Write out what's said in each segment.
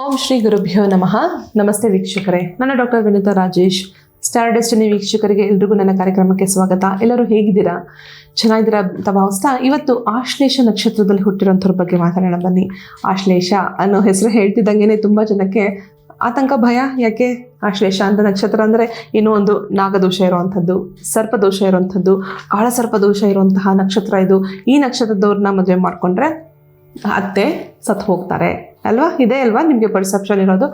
ಓಂ ಶ್ರೀ ಗುರುಭ್ಯೋ ನಮಃ. ನಮಸ್ತೆ ವೀಕ್ಷಕರೇ. ನನ್ನ doctor Vinitha Rajesh. Star destiny ವೀಕ್ಷಕರಿಗೆ ಎಲ್ರಿಗೂ ನನ್ನ ಕಾರ್ಯಕ್ರಮಕ್ಕೆ ಸ್ವಾಗತ. ಎಲ್ಲರೂ ಹೇಗಿದ್ದೀರಾ? ಚೆನ್ನಾಗಿದ್ದೀರಾ ಅಂತ ಭಾವಿಸ್ತಾ ಇವತ್ತು ಆಶ್ಲೇಷ ನಕ್ಷತ್ರದಲ್ಲಿ ಹುಟ್ಟಿರೋಂಥವ್ರ ಬಗ್ಗೆ ಮಾತಾಡೋಣ ಬನ್ನಿ. ಆಶ್ಲೇಷ ಅನ್ನೋ ಹೆಸರು ಹೇಳ್ತಿದ್ದಂಗೆ ತುಂಬ ಜನಕ್ಕೆ ಆತಂಕ, ಭಯ. ಯಾಕೆ ಆಶ್ಲೇಷ ಅಂತ ನಕ್ಷತ್ರ ಅಂದರೆ ಏನೋ ಒಂದು ನಾಗದೋಷ ಇರುವಂಥದ್ದು, ಸರ್ಪದೋಷ ಇರುವಂಥದ್ದು, ಕಾಳಸರ್ಪದೋಷ ಇರುವಂತಹ ನಕ್ಷತ್ರ ಇದು. ಈ ನಕ್ಷತ್ರದವ್ರನ್ನ ಮದುವೆ ಮಾಡಿಕೊಂಡ್ರೆ ಅತ್ತೆ ಸತ್ತು ಹೋಗ್ತಾರೆ. ಅಲ್ವಾ? ಇದೆ ಅಲ್ವಾ ನಿಮಗೆ ಪರ್ಸೆಪ್ಷನ್ ಇರೋದು?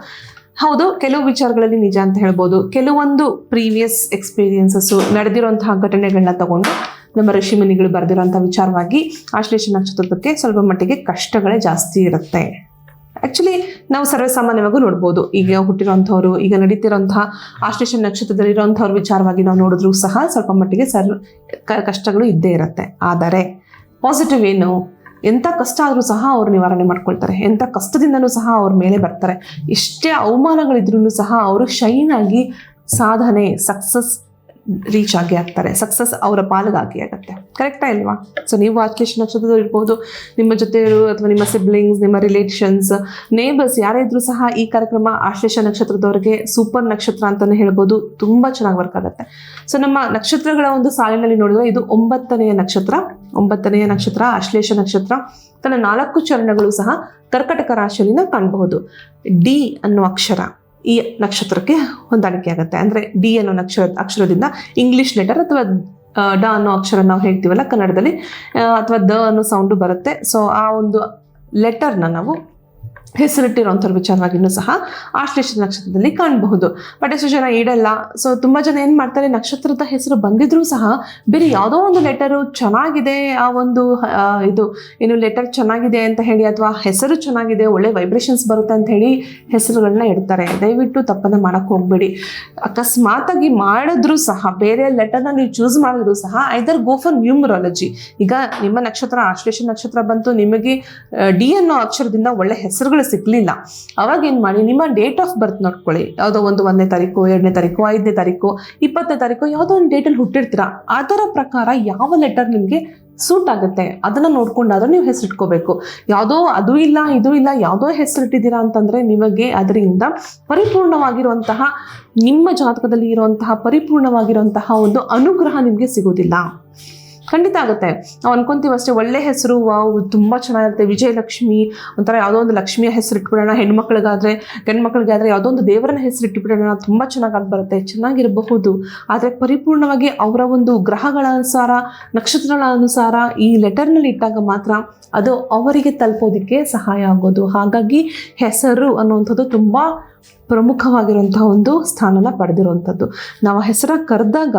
ಹೌದು, ಕೆಲವು ವಿಚಾರಗಳಲ್ಲಿ ನಿಜ ಅಂತ ಹೇಳ್ಬೋದು. ಕೆಲವೊಂದು ಪ್ರೀವಿಯಸ್ ಎಕ್ಸ್ಪೀರಿಯನ್ಸಸ್ಸು ನಡೆದಿರುವಂತಹ ಘಟನೆಗಳನ್ನ ತಗೊಂಡು ನಮ್ಮ ಋಷಿಮುನಿಗಳು ಬರೆದಿರೋಂಥ ವಿಚಾರವಾಗಿ ಆಶ್ಲೇಷ ನಕ್ಷತ್ರಕ್ಕೆ ಸ್ವಲ್ಪ ಮಟ್ಟಿಗೆ ಕಷ್ಟಗಳೇ ಜಾಸ್ತಿ ಇರುತ್ತೆ. ಆ್ಯಕ್ಚುಲಿ ನಾವು ಸರ್ವಸಾಮಾನ್ಯವಾಗೂ ನೋಡ್ಬೋದು. ಈಗ ಹುಟ್ಟಿರೋಂಥವ್ರು ಈಗ ನಡೀತಿರೋಂತಹ ಆಶ್ಲೇಷ ನಕ್ಷತ್ರದಲ್ಲಿರೋಂಥವ್ರ ವಿಚಾರವಾಗಿ ನಾವು ನೋಡಿದ್ರೂ ಸಹ ಸ್ವಲ್ಪ ಮಟ್ಟಿಗೆ ಸರ್ ಕಷ್ಟಗಳು ಇದ್ದೇ ಇರುತ್ತೆ. ಆದರೆ ಪಾಸಿಟಿವ್ ಏನು? ಎಂಥ ಕಷ್ಟ ಆದರೂ ಸಹ ಅವರು ನಿವಾರಣೆ ಮಾಡ್ಕೊಳ್ತಾರೆ. ಎಂಥ ಕಷ್ಟದಿಂದನೂ ಸಹ ಅವ್ರ ಮೇಲೆ ಬರ್ತಾರೆ. ಎಷ್ಟೇ ಅವಮಾನಗಳಿದ್ರೂ ಸಹ ಅವರು ಶೈನ್ ಆಗಿ ಸಾಧನೆ ಸಕ್ಸಸ್ ರೀಚ್ ಆಗಿ ಆಗ್ತಾರೆ ಸಕ್ಸಸ್ ಅವರ ಪಾಲಿಗಾಗಿ ಆಗುತ್ತೆ. ಕರೆಕ್ಟಾ ಇಲ್ವಾ? ಸೊ ನೀವು ಆಶ್ಲೇಷ ನಕ್ಷತ್ರದವ್ರು ಇರ್ಬೋದು. ನಿಮ್ಮ ಜೊತೆಯವರು ಅಥವಾ ನಿಮ್ಮ ಸಿಬ್ಲಿಂಗ್ಸ್ ನಿಮ್ಮ ರಿಲೇಷನ್ಸ್ ನೇಬರ್ಸ್ ಯಾರೇ ಇದ್ರೂ ಸಹ ಈ ಕಾರ್ಯಕ್ರಮ ಆಶ್ಲೇಷ ನಕ್ಷತ್ರದವರಿಗೆ ಸೂಪರ್ ನಕ್ಷತ್ರ ಅಂತಲೇ ಹೇಳ್ಬೋದು. ತುಂಬ ಚೆನ್ನಾಗಿ ವರ್ಕ್ ಆಗುತ್ತೆ. ಸೊ ನಮ್ಮ ನಕ್ಷತ್ರಗಳ ಒಂದು ಸಾಲಿನಲ್ಲಿ ನೋಡಿದ್ರೆ ಇದು ಒಂಬತ್ತನೆಯ ನಕ್ಷತ್ರ. ಒಂಬತ್ತನೆಯ ನಕ್ಷತ್ರ, ಆಶ್ಲೇಷ ನಕ್ಷತ್ರ. ತನ್ನ ನಾಲ್ಕು ಚರಣಗಳು ಸಹ ಕರ್ಕಟಕ ರಾಶಿಯಲ್ಲಿನ ಕಾಣಬಹುದು. ಡಿ ಅನ್ನೋ ಅಕ್ಷರ. ಈ ನಕ್ಷತ್ರಕ್ಕೆ ಹೊಂದಾಣಿಕೆ ಆಗುತ್ತೆ. ಅಂದರೆ ಡಿ ಅನ್ನೋ ನಕ್ಷರ ಅಕ್ಷರದಿಂದ ಇಂಗ್ಲಿಷ್ ಲೆಟರ್ ಅಥವಾ ಡ ಅನ್ನೋ ಅಕ್ಷರ ನಾವು ಹೇಳ್ತೀವಲ್ಲ ಕನ್ನಡದಲ್ಲಿ ಅಥವಾ ದ ಅನ್ನೋ ಸೌಂಡು ಬರುತ್ತೆ. ಸೊ ಆ ಒಂದು ಲೆಟರ್ನ ನಾವು ಹೆಸರಿಟ್ಟಿರೋಂಥವ್ರ ವಿಚಾರವಾಗಿಯೂ ಸಹ ಆಶ್ಲೇಷ ನಕ್ಷತ್ರದಲ್ಲಿ ಕಾಣಬಹುದು. ಬಟ್ ಎಷ್ಟು ಜನ ಇಡಲ್ಲ. ಸೊ ತುಂಬ ಜನ ಏನು ಮಾಡ್ತಾರೆ, ನಕ್ಷತ್ರದ ಹೆಸರು ಬಂದಿದ್ರೂ ಸಹ ಬೇರೆ ಯಾವುದೋ ಒಂದು ಲೆಟರು ಚೆನ್ನಾಗಿದೆ, ಆ ಒಂದು ಇದು ಏನು ಲೆಟರ್ ಚೆನ್ನಾಗಿದೆ ಅಂತ ಹೇಳಿ ಅಥವಾ ಹೆಸರು ಚೆನ್ನಾಗಿದೆ, ಒಳ್ಳೆ ವೈಬ್ರೇಷನ್ಸ್ ಬರುತ್ತೆ ಅಂತ ಹೇಳಿ ಹೆಸರುಗಳನ್ನ ಇಡ್ತಾರೆ. ದಯವಿಟ್ಟು ತಪ್ಪನ್ನು ಮಾಡೋಕ್ಕೆ ಹೋಗಬೇಡಿ. ಅಕಸ್ಮಾತಾಗಿ ಮಾಡಿದ್ರೂ ಸಹ, ಬೇರೆ ಲೆಟರ್ನ ನೀವು ಚೂಸ್ ಮಾಡಿದ್ರು ಸಹ ಐದರ್ ಗೋ ಫಾರ್ ನ್ಯೂಮರಾಲಜಿ ಈಗ ನಿಮ್ಮ ನಕ್ಷತ್ರ, ಆಶ್ಲೇಷ ನಕ್ಷತ್ರ ಬಂತು, ನಿಮಗೆ ಡಿ ಅನ್ನೋ ಅಕ್ಷರದಿಂದ ಒಳ್ಳೆ ಹೆಸರುಗಳು ಸಿಗ್ಲಿಲ್ಲ. ಅವಾಗ ಏನು ಮಾಡಿ, ನಿಮ್ಮ ಡೇಟ್ ಆಫ್ ಬರ್ತ್ ನೋಡ್ಕೊಳ್ಳಿ. ಯಾವುದೋ ಒಂದು ಒಂದನೇ ತಾರೀಕು, ಎರಡನೇ ತಾರೀಕು, ಐದನೇ ತಾರೀಕು, ಇಪ್ಪತ್ತನೇ ತಾರೀಕು, ಯಾವುದೋ ಒಂದು ಡೇಟಲ್ಲಿ ಹುಟ್ಟಿರ್ತೀರಾ. ಅದರ ಪ್ರಕಾರ ಯಾವ ಲೆಟರ್ ನಿಮಗೆ ಸೂಟ್ ಆಗುತ್ತೆ? ಅದನ್ನು ನೋಡ್ಕೊಂಡಾದ್ರೂ ನೀವು ಹೆಸರಿಟ್ಕೋಬೇಕು. ಯಾವುದೋ ಅದು ಇಲ್ಲ, ಇದು ಇಲ್ಲ, ಯಾವುದೋ ಹೆಸರಿಟ್ಟಿದ್ದೀರಾ ಅಂತಂದರೆ ನಿಮಗೆ ಅದರಿಂದ ಪರಿಪೂರ್ಣವಾಗಿರುವಂತಹ, ನಿಮ್ಮ ಜಾತಕದಲ್ಲಿ ಇರುವಂತಹ ಪರಿಪೂರ್ಣವಾಗಿರುವಂತಹ ಒಂದು ಅನುಗ್ರಹ ನಿಮಗೆ ಸಿಗೋದಿಲ್ಲ ಖಂಡಿತ ಆಗುತ್ತೆ. ನಾವು ಅನ್ಕೊಂತೀವಿ ಅಷ್ಟೇ, ಒಳ್ಳೆ ಹೆಸರು, ವಾವ್ ತುಂಬ ಚೆನ್ನಾಗಿರುತ್ತೆ. ವಿಜಯಲಕ್ಷ್ಮಿ ಒಂಥರ ಯಾವುದೋ ಒಂದು ಲಕ್ಷ್ಮಿಯ ಹೆಸರು ಇಟ್ಬಿಡೋಣ, ಹೆಣ್ಮಕ್ಳಿಗಾದ್ರೆ, ಗಂಡ್ಮಕ್ಳಿಗಾದ್ರೆ ಯಾವುದೋ ಒಂದು ದೇವರನ್ನ ಹೆಸರು ಇಟ್ಬಿಡೋಣ, ತುಂಬ ಚೆನ್ನಾಗಿ ಬರುತ್ತೆ. ಚೆನ್ನಾಗಿರಬಹುದು. ಆದರೆ ಪರಿಪೂರ್ಣವಾಗಿ ಅವರ ಒಂದು ಗ್ರಹಗಳ ಅನುಸಾರ, ನಕ್ಷತ್ರಗಳ ಅನುಸಾರ ಈ ಲೆಟರ್ನಲ್ಲಿ ಇಟ್ಟಾಗ ಮಾತ್ರ ಅದು ಅವರಿಗೆ ತಲುಪೋದಕ್ಕೆ ಸಹಾಯ ಆಗೋದು. ಹಾಗಾಗಿ ಹೆಸರು ಅನ್ನುವಂಥದ್ದು ತುಂಬ ಪ್ರಮುಖವಾಗಿರುವಂತಹ ಒಂದು ಸ್ಥಾನನ ಪಡೆದಿರುವಂಥದ್ದು. ನಾವು ಹೆಸರ ಕರೆದಾಗ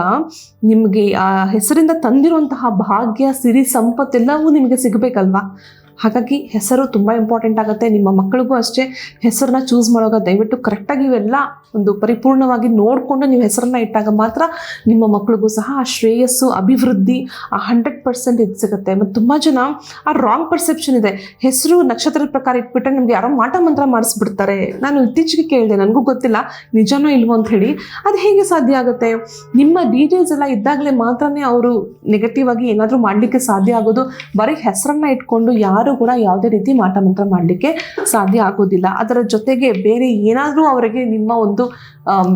ನಿಮಗೆ ಆ ಹೆಸರಿಂದ ತಂದಿರುವಂತಹ ಭಾಗ್ಯ, ಸಿರಿ ಸಂಪತ್ತೆಲ್ಲವೂ ನಿಮಗೆ ಸಿಗಬೇಕಲ್ವಾ? ಹಾಗಾಗಿ ಹೆಸರು ತುಂಬ ಇಂಪಾರ್ಟೆಂಟ್ ಆಗುತ್ತೆ. ನಿಮ್ಮ ಮಕ್ಕಳಿಗೂ ಅಷ್ಟೇ ಹೆಸರನ್ನ ಚೂಸ್ ಮಾಡುವಾಗ ದಯವಿಟ್ಟು ಕರೆಕ್ಟಾಗಿ ಇವೆಲ್ಲ ಒಂದು ಪರಿಪೂರ್ಣವಾಗಿ ನೋಡಿಕೊಂಡು ನೀವು ಹೆಸರನ್ನ ಇಟ್ಟಾಗ ಮಾತ್ರ ನಿಮ್ಮ ಮಕ್ಕಳಿಗೂ ಸಹ ಆ ಶ್ರೇಯಸ್ಸು, ಅಭಿವೃದ್ಧಿ ಆ ಹಂಡ್ರೆಡ್ ಪರ್ಸೆಂಟ್ ಇದು ಸಿಗುತ್ತೆ. ಮತ್ತು ತುಂಬ ಜನ ಆ ರಾಂಗ್ ಪರ್ಸೆಪ್ಷನ್ ಇದೆ. ಹೆಸರು, ನಕ್ಷತ್ರದ ಪ್ರಕಾರ ಇಟ್ಬಿಟ್ರೆ ನಮಗೆ ಯಾರೋ ಮಾಟ ಮಂತ್ರ ಮಾಡಿಸ್ಬಿಡ್ತಾರೆ. ನಾನು ಇತ್ತೀಚೆಗೆ ಕೇಳಿದೆ, ನನಗೂ ಗೊತ್ತಿಲ್ಲ, ನಿಜನೋ ಇಲ್ವೋ ಅಂತ ಹೇಳಿ. ಅದು ಹೇಗೆ ಸಾಧ್ಯ ಆಗುತ್ತೆ? ನಿಮ್ಮ ಡೀಟೇಲ್ಸ್ ಎಲ್ಲ ಇದ್ದಾಗಲೇ ಮಾತ್ರನೇ ಅವರು ನೆಗೆಟಿವ್ ಆಗಿ ಏನಾದರೂ ಮಾಡಲಿಕ್ಕೆ ಸಾಧ್ಯ ಆಗೋದು. ಬರೀ ಹೆಸರನ್ನ ಇಟ್ಕೊಂಡು ಯಾರು ಕೂಡ ಯಾವುದೇ ರೀತಿ ಮಾಟ ಮಂತ್ರ ಮಾಡಲಿಕ್ಕೆ ಸಾಧ್ಯ ಆಗೋದಿಲ್ಲ. ಅದರ ಜೊತೆಗೆ ಬೇರೆ ಏನಾದರೂ ಅವರಿಗೆ ನಿಮ್ಮ ಒಂದು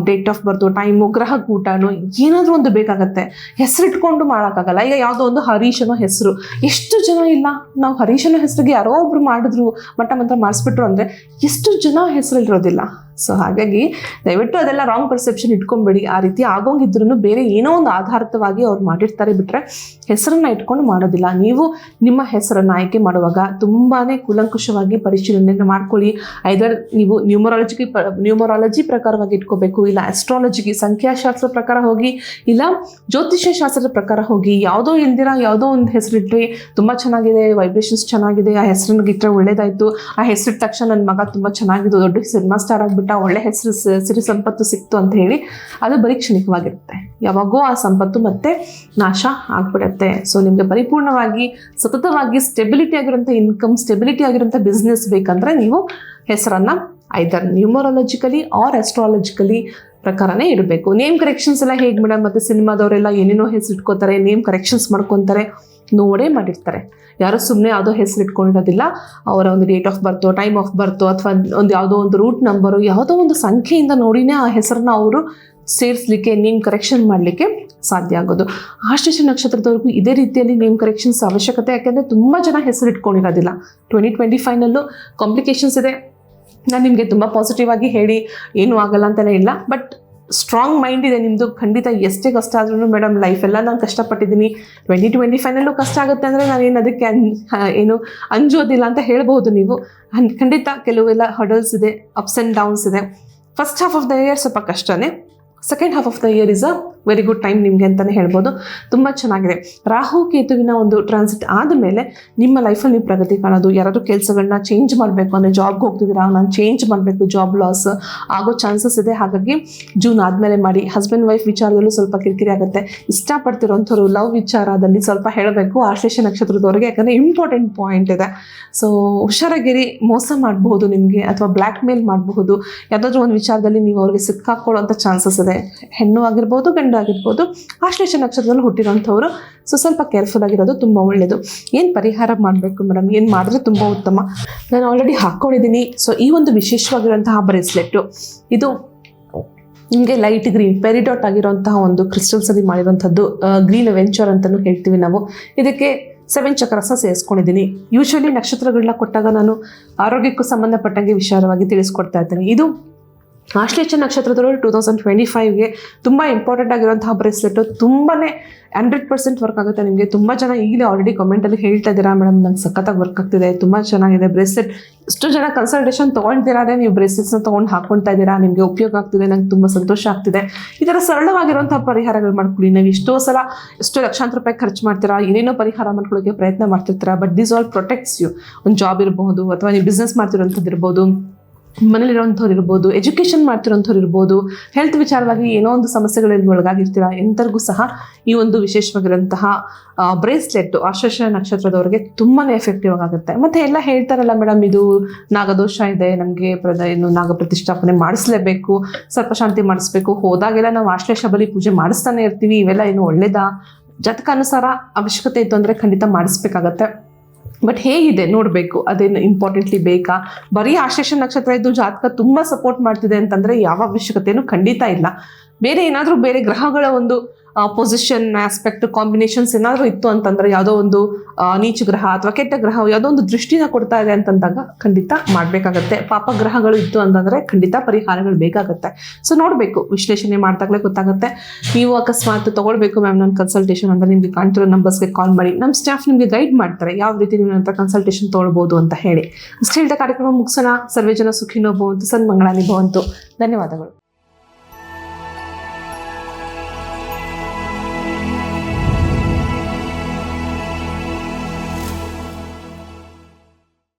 ಡೇಟ್ ಆಫ್ ಬರ್ತು ಟೈಮು ಗ್ರಹ ಕೂಟನೋ ಏನಾದರೂ ಒಂದು ಬೇಕಾಗತ್ತೆ. ಹೆಸರಿಟ್ಕೊಂಡು ಮಾಡೋಕ್ಕಾಗಲ್ಲ. ಈಗ ಯಾವುದೋ ಒಂದು ಹರೀಶನೋ ಹೆಸರು. ಎಷ್ಟು ಜನ ಇಲ್ಲ? ನಾವು ಹರೀಶನ ಹೆಸರಿಗೆ ಯಾರೋ ಒಬ್ರು ಮಾಡಿದ್ರು ಮಟ್ಟ ಮಂತ್ರ ಮಾಡಿಸ್ಬಿಟ್ರು ಅಂದರೆ ಎಷ್ಟು ಜನ ಹೆಸರಲ್ಲಿರೋದಿಲ್ಲ ಸೊ ಹಾಗಾಗಿ ದಯವಿಟ್ಟು ಅದೆಲ್ಲ ರಾಂಗ್ ಪರ್ಸೆಪ್ಷನ್ ಇಟ್ಕೊಂಡ್ಬೇಡಿ ಆ ರೀತಿ ಆಗೋಂಗಿದ್ರು ಬೇರೆ ಏನೋ ಒಂದು ಆಧಾರಿತವಾಗಿ ಅವ್ರು ಮಾಡಿರ್ತಾರೆ ಬಿಟ್ಟರೆ ಹೆಸರನ್ನ ಇಟ್ಕೊಂಡು ಮಾಡೋದಿಲ್ಲ. ನೀವು ನಿಮ್ಮ ಹೆಸರನ್ನು ಆಯ್ಕೆ ಮಾಡುವಾಗ ತುಂಬಾ ಕೂಲಂಕುಷವಾಗಿ ಪರಿಶೀಲನೆಯನ್ನು ಮಾಡ್ಕೊಳ್ಳಿ. ಐದರ್ ನೀವು ನ್ಯೂಮರಾಲಜಿಗೆ ನ್ಯೂಮರಾಲಜಿ ಪ್ರಕಾರವಾಗಿ ಇಟ್ಕೋಬೇಕು, ಇಲ್ಲ ಅಸ್ಟ್ರಾಲಜಿಗೆ ಸಂಖ್ಯಾಶಾಸ್ತ್ರ ಪ್ರಕಾರ ಹೋಗಿ, ಇಲ್ಲ ಜ್ಯೋತಿಷ್ಯ ಶಾಸ್ತ್ರದ ಪ್ರಕಾರ ಹೋಗಿ, ಯಾವುದೋ ಇಲ್ದಿರ ಯಾವುದೋ ಒಂದು ಹೆಸರಿಟ್ರಿ ತುಂಬ ಚೆನ್ನಾಗಿದೆ ವೈಬ್ರೇಷನ್ಸ್ ಚೆನ್ನಾಗಿದೆ, ಆ ಹೆಸರನ್ನ ಇಟ್ಟರೆ ಒಳ್ಳೇದಾಯಿತು, ಆ ಹೆಸರಿಟ್ಟ ತಕ್ಷಣ ನನ್ನ ಮಗ ತುಂಬ ಚೆನ್ನಾಗಿದ್ದು ದೊಡ್ಡ ಸಿನಿಮಾ ಸ್ಟಾರ್ ಆಗಿಬಿಟ್ಟ ಒಳ್ಳೆ ಹೆಸರು ಸಿರಿ ಸಂಪತ್ತು ಸಿಕ್ತು ಅಂತ ಹೇಳಿ ಅದು ಬರೀ ಕ್ಷಣಿಕವಾಗಿರುತ್ತೆ. ಯಾವಾಗೋ ಆ ಸಂಪತ್ತು ಮತ್ತೆ ನಾಶ ಆಗ್ಬಿಡುತ್ತೆ. ಸೊ ನಿಮಗೆ ಪರಿಪೂರ್ಣವಾಗಿ, ಸತತವಾಗಿ ಸ್ಟೆಬಿಲಿಟಿ ಆಗಿರುವಂಥ ಇನ್ಕಮ್ ಸ್ಟೆಬಿಲಿಟಿ ಆಗಿರುವಂಥ ಬಿಸ್ನೆಸ್ ಬೇಕಂದ್ರೆ ನೀವು ಹೆಸರನ್ನು ಐದರ್ ನ್ಯೂಮರಾಲಜಿಕಲಿ ಆರ್ ಎಸ್ಟ್ರಾಲಜಿಕಲಿ ಪ್ರಕಾರನೇ ಇಡಬೇಕು. ನೇಮ್ ಕರೆಕ್ಷನ್ಸ್ ಎಲ್ಲ ಹೇಗೆ ಮೇಡಮ್ ಮತ್ತು ಸಿನಿಮಾದವರೆಲ್ಲ ಏನೇನೋ ಹೆಸರು ಇಟ್ಕೋತಾರೆ ನೇಮ್ ಕರೆಕ್ಷನ್ಸ್ ಮಾಡ್ಕೊತಾರೆ. ನೋಡೇ ಮಾಡಿರ್ತಾರೆ. ಯಾರು ಸುಮ್ಮನೆ ಯಾವುದೋ ಹೆಸರು ಇಟ್ಕೊಂಡಿರೋದಿಲ್ಲ, ಅವರ ಒಂದು date of birth time of birth ಅಥವಾ ಒಂದು ಯಾವುದೋ ಒಂದು ರೂಟ್ ನಂಬರು ಯಾವುದೋ ಒಂದು ಸಂಖ್ಯೆಯಿಂದ ನೋಡಿನೇ ಆ ಹೆಸರನ್ನ ಅವರು ಸೇರಿಸ್ಲಿಕ್ಕೆ ನೇಮ್ ಕರೆಕ್ಷನ್ ಮಾಡಲಿಕ್ಕೆ ಸಾಧ್ಯ ಆಗೋದು. ಆಶ್ಲೇಷ ನಕ್ಷತ್ರದವರೆಗೂ ಇದೇ ರೀತಿಯಲ್ಲಿ ನೇಮ್ ಕರೆಕ್ಷನ್ಸ್ ಅವಶ್ಯಕತೆ, ಯಾಕೆಂದರೆ ತುಂಬ ಜನ ಹೆಸರು ಇಟ್ಕೊಂಡಿರೋದಿಲ್ಲ. ಟ್ವೆಂಟಿ ಟ್ವೆಂಟಿ ಫೈನಲ್ಲೂ ಕಾಂಪ್ಲಿಕೇಶನ್ಸ್ ಇದೆ. ನಾನು ನಿಮಗೆ ತುಂಬ ಪಾಸಿಟಿವ್ ಆಗಿ ಹೇಳಿ, ಏನೂ ಆಗಲ್ಲ ಅಂತಲೇ ಇಲ್ಲ ಬಟ್ ಸ್ಟ್ರಾಂಗ್ ಮೈಂಡ್ ಇದೆ ನಿಮ್ಮದು ಖಂಡಿತ ಎಷ್ಟೇ ಕಷ್ಟ ಆದ್ರೂ ಮೇಡಮ್ ಲೈಫ್ ಎಲ್ಲ ನಾನು ಕಷ್ಟಪಟ್ಟಿದ್ದೀನಿ. ಟ್ವೆಂಟಿ ಟ್ವೆಂಟಿ ಫೈನಲ್ಲೂ ಕಷ್ಟ ಆಗುತ್ತೆ ಅಂದರೆ ನಾನೇನು ಅದಕ್ಕೆ ಏನು ಅಂಜೋದಿಲ್ಲ ಅಂತ ಹೇಳ್ಬೋದು ನೀವು. ಖಂಡಿತ ಕೆಲವೆಲ್ಲ ಹಡಲ್ಸ್ ಇದೆ ಅಪ್ಸ್ ಆ್ಯಂಡ್ ಡೌನ್ಸ್ ಇದೆ. First half of the year ಸ್ವಲ್ಪ ಕಷ್ಟನೇ. Second half of the year is a very good time ನಿಮಗೆ ಅಂತಲೇ ಹೇಳ್ಬೋದು. ತುಂಬ ಚೆನ್ನಾಗಿದೆ. ರಾಹು ಕೇತುವಿನ ಒಂದು ಟ್ರಾನ್ಸಿಟ್ ಆದಮೇಲೆ ನಿಮ್ಮ ಲೈಫಲ್ಲಿ ನೀವು ಪ್ರಗತಿ ಕಾಣೋದು, ಯಾರಾದರೂ ಕೆಲಸಗಳನ್ನ ಚೇಂಜ್ ಮಾಡಬೇಕು ಅಂದರೆ ಜಾಬ್ಗೆ ಹೋಗ್ತಿದ್ದೀರಾ, ನಾನು ಚೇಂಜ್ ಮಾಡಬೇಕು ಜಾಬ್ ಲಾಸ್ ಆಗೋ ಚಾನ್ಸಸ್ ಇದೆ. ಹಾಗಾಗಿ ಜೂನ್ ಆದಮೇಲೆ ಮಾಡಿ. ಹಸ್ಬೆಂಡ್ ವೈಫ್ ವಿಚಾರದಲ್ಲೂ ಸ್ವಲ್ಪ ಕಿರಿಕಿರಿ ಆಗುತ್ತೆ. ಇಷ್ಟಪಡ್ತಿರೋಂಥವ್ರು ಲವ್ ವಿಚಾರದಲ್ಲಿ ಸ್ವಲ್ಪ ಹೇಳಬೇಕು. ಆಶ್ಲೇಷ ನಕ್ಷತ್ರದವ್ರಿಗೆ, ಯಾಕಂದರೆ ಇಂಪಾರ್ಟೆಂಟ್ ಪಾಯಿಂಟ್ ಇದೆ. ಸೊ ಹುಷಾರಾಗಿರಿ. ಮೋಸ ಮಾಡಬಹುದು ನಿಮಗೆ, ಅಥವಾ ಬ್ಲ್ಯಾಕ್ ಮೇಲ್ ಮಾಡಬಹುದು. ಯಾವುದಾದ್ರೂ ಒಂದು ವಿಚಾರದಲ್ಲಿ ನೀವು ಅವ್ರಿಗೆ ಸಿಕ್ಕಾಕೊಳ್ಳೋಂಥ ಚಾನ್ಸಸ್ ಇದೆ. ಹೆಣ್ಣು ಆಗಿರ್ಬೋದು, ಗಂಡು ಆಗಿರ್ಬೋದು ಆಶ್ಲೇಷ ನಕ್ಷತ್ರದಲ್ಲಿ ಹುಟ್ಟಿರೋಂಥವ್ರು ಸೊ ಸ್ವಲ್ಪ ಕೇರ್ಫುಲ್ ಆಗಿರೋದು ತುಂಬ ಒಳ್ಳೆಯದು ಏನು ಪರಿಹಾರ ಮಾಡಬೇಕು ಮೇಡಮ್ ಏನು ಮಾಡಿದ್ರೆ ತುಂಬ ಉತ್ತಮ? ನಾನು ಆಲ್ರೆಡಿ ಹಾಕ್ಕೊಂಡಿದ್ದೀನಿ ಸೊ ಈ ಒಂದು ವಿಶೇಷವಾಗಿರುವಂತಹ ಬ್ರೇಸ್ಲೆಟ್ಟು ಇದು ನಿಮಗೆ ಲೈಟ್ ಗ್ರೀನ್ ಪೆರಿಡಾಟ್ ಆಗಿರುವಂತಹ ಒಂದು ಕ್ರಿಸ್ಟಲ್ಸಲ್ಲಿ ಮಾಡಿರುವಂಥದ್ದು ಗ್ರೀನ್ ವೆಂಚರ್ ಅಂತಲೂ ಹೇಳ್ತೀವಿ ನಾವು. ಇದಕ್ಕೆ ಸೆವೆನ್ ಚಕ್ರಸ ಸೇರಿಸ್ಕೊಂಡಿದ್ದೀನಿ ಯೂಶ್ವಲಿ ನಕ್ಷತ್ರಗಳನ್ನ ಕೊಟ್ಟಾಗ ನಾನು ಆರೋಗ್ಯಕ್ಕೂ ಸಂಬಂಧಪಟ್ಟಂಗೆ ವಿಚಾರವಾಗಿ ತಿಳಿಸ್ಕೊಡ್ತಾ ಇದ್ದೇನೆ. ಇದು ಆಶ್ಲೇಷ ನಕ್ಷತ್ರದವರು ಟೂ ತೌಸಂಡ್ ಟ್ವೆಂಟಿ ಫೈವ್ಗೆ ತುಂಬ ಇಂಪಾರ್ಟೆಂಟ್ ಆಗಿರುವಂತಹ ಬ್ರೇಸ್ಲೆಟು ತುಂಬಾ ಹಂಡ್ರೆಡ್ ಪರ್ಸೆಂಟ್ ವರ್ಕ್ ಆಗುತ್ತೆ. ನಿಮಗೆ ತುಂಬ ಜನ ಈಗಲೇ ಆಲ್ರೆಡಿ ಕಮೆಂಟಲ್ಲಿ ಹೇಳ್ತಾ ಇದ್ದೀರಾ ಮೇಡಮ್ ನಂಗೆ ಸಖತ್ತಾಗಿ ವರ್ಕ್ ಆಗ್ತಿದೆ, ತುಂಬ ಚೆನ್ನಾಗಿದೆ ಬ್ರೇಸ್ಲೆಟ್ ಎಷ್ಟು ಜನ ಕನ್ಸಲ್ಟೇಷನ್ ತೊಗೊಳ್ತಿರಾದ್ರೆ ನೀವು ಬ್ರೇಸ್ಲೆಟ್ಸ್ನ ತೊಗೊಂಡು ಹಾಕ್ಕೊಳ್ತಾ ಇದ್ದೀರಾ, ನಿಮಗೆ ಉಪಯೋಗ ಆಗ್ತಿದೆ, ನಂಗೆ ತುಂಬ ಸಂತೋಷ ಆಗ್ತಿದೆ. ಈ ಥರ ಸರಳವಾಗಿರುವಂಥ ಪರಿಹಾರಗಳು ಮಾಡ್ಕೊಳ್ಳಿ. ನೀವು ಎಷ್ಟೋ ಸಲ ಎಷ್ಟೋ ಲಕ್ಷಾಂತರ ರೂಪಾಯಿ ಖರ್ಚು ಮಾಡ್ತೀರಾ, ಏನೇನೋ ಪರಿಹಾರ ಮಾಡ್ಕೊಳ್ಳೋಕ್ಕೆ ಪ್ರಯತ್ನ ಮಾಡ್ತಿರ್ತೀರಾ but this all protects you ಒಂದು ಜಾಬ್ ಇರಬಹುದು, ಅಥವಾ ನೀವು ಬಿಸ್ನೆಸ್ ಮಾಡ್ತಿರೋಂಥದ್ದು ಇರ್ಬೋದು ಮನೇಲಿರೋಂಥವ್ರು ಇರ್ಬೋದು ಎಜುಕೇಷನ್ ಮಾಡ್ತಿರೋಂಥವ್ರು ಇರ್ಬೋದು ಹೆಲ್ತ್ ವಿಚಾರವಾಗಿ ಏನೋ ಒಂದು ಸಮಸ್ಯೆಗಳಲ್ಲಿ ಒಳಗಾಗಿರ್ತೀರ ಎಂಥರಿಗೂ ಸಹ ಈ ಒಂದು ವಿಶೇಷವಾಗಿರೋಂತಹ ಬ್ರೇಸ್ಲೆಟ್ ಆಶ್ಲೇಷ ನಕ್ಷತ್ರದವರಿಗೆ ತುಂಬಾ ಎಫೆಕ್ಟಿವ್ ಆಗುತ್ತೆ. ಮತ್ತು ಎಲ್ಲ ಹೇಳ್ತಾರಲ್ಲ ಮೇಡಮ್ ಇದು ನಾಗದೋಷ ಇದೆ, ನಮಗೆ ಪ್ರದ, ಏನು ನಾಗ ಪ್ರತಿಷ್ಠಾಪನೆ ಮಾಡಿಸ್ಲೇಬೇಕು ಸರ್ಪಶಾಂತಿ ಮಾಡಿಸ್ಬೇಕು, ಹೋದಾಗೆಲ್ಲ ನಾವು ಆಶ್ಲೇಷ ಬಲಿ ಪೂಜೆ ಮಾಡಿಸ್ತಾನೆ ಇರ್ತೀವಿ, ಇವೆಲ್ಲ ಏನು ಒಳ್ಳೇದಾ? ಜಾತಕಾನುಸಾರ ಅವಶ್ಯಕತೆ ಇತ್ತು ಅಂದರೆ ಖಂಡಿತ ಮಾಡಿಸ್ಬೇಕಾಗತ್ತೆ. ಬಟ್ ಹೇಗಿದೆ ನೋಡಬೇಕು, ಅದೇನು ಇಂಪಾರ್ಟೆಂಟ್ಲಿ ಬೇಕಾ? ಬರೀ ಆಶೇಷ ನಕ್ಷತ್ರ ಇದ್ದು ಜಾತಕ ತುಂಬ ಸಪೋರ್ಟ್ ಮಾಡ್ತಿದೆ ಅಂತಂದರೆ ಯಾವ ಅವಶ್ಯಕತೆಯೂ ಖಂಡಿತ ಇಲ್ಲ. ಬೇರೆ ಏನಾದರೂ ಬೇರೆ ಗ್ರಹಗಳ ಒಂದು ಪೊಸಿಷನ್ ಆಸ್ಪೆಕ್ಟ್ ಕಾಂಬಿನೇಷನ್ಸ್ ಏನಾದರೂ ಇತ್ತು ಅಂತಂದ್ರೆ ಯಾವುದೋ ಒಂದು ನೀಚ ಗ್ರಹ ಅಥವಾ ಕೆಟ್ಟ ಗ್ರಹ ಯಾವುದೋ ಒಂದು ದೃಷ್ಟಿನ ಕೊಡ್ತಾ ಇದೆ ಅಂತಂದಾಗ ಖಂಡಿತ ಮಾಡಬೇಕಾಗತ್ತೆ. ಪಾಪ ಗ್ರಹಗಳು ಇತ್ತು ಅಂತಂದರೆ ಖಂಡಿತ ಪರಿಹಾರಗಳು ಬೇಕಾಗುತ್ತೆ. ಸೊ ನೋಡಬೇಕು. ವಿಶ್ಲೇಷಣೆ ಮಾಡಿದಾಗಲೇ ಗೊತ್ತಾಗುತ್ತೆ. ನೀವು ಅಕಸ್ಮಾತ್ ತಗೊಳ್ಬೇಕು ಮ್ಯಾಮ್ ನನ್ನ ಕನ್ಸಲ್ಟೇಷನ್ ಅಂದರೆ ನಿಮಗೆ ಕಾಣ್ತಿರೋ ನಂಬರ್ಸ್ಗೆ ಕಾಲ್ ಮಾಡಿ. ನಮ್ಮ ಸ್ಟಾಫ್ ನಿಮಗೆ ಗೈಡ್ ಮಾಡ್ತಾರೆ. ಯಾವ ರೀತಿ ನೀವು ನಂತರ ಕನ್ಸಲ್ಟೇಷನ್ ತೊಗೊಳ್ಬೋದು ಅಂತ ಹೇಳಿ. ಅಷ್ಟು ಹೇಳಿದ ಕಾರ್ಯಕ್ರಮ ಮುಗಿಸೋಣ. ಸರ್ವೇ ಜನ ಸುಖಿನೋ ಭವಂತು, ಸನ್ಮಂಗಳಾನಿ ಭವಂತು. ಧನ್ಯವಾದಗಳು.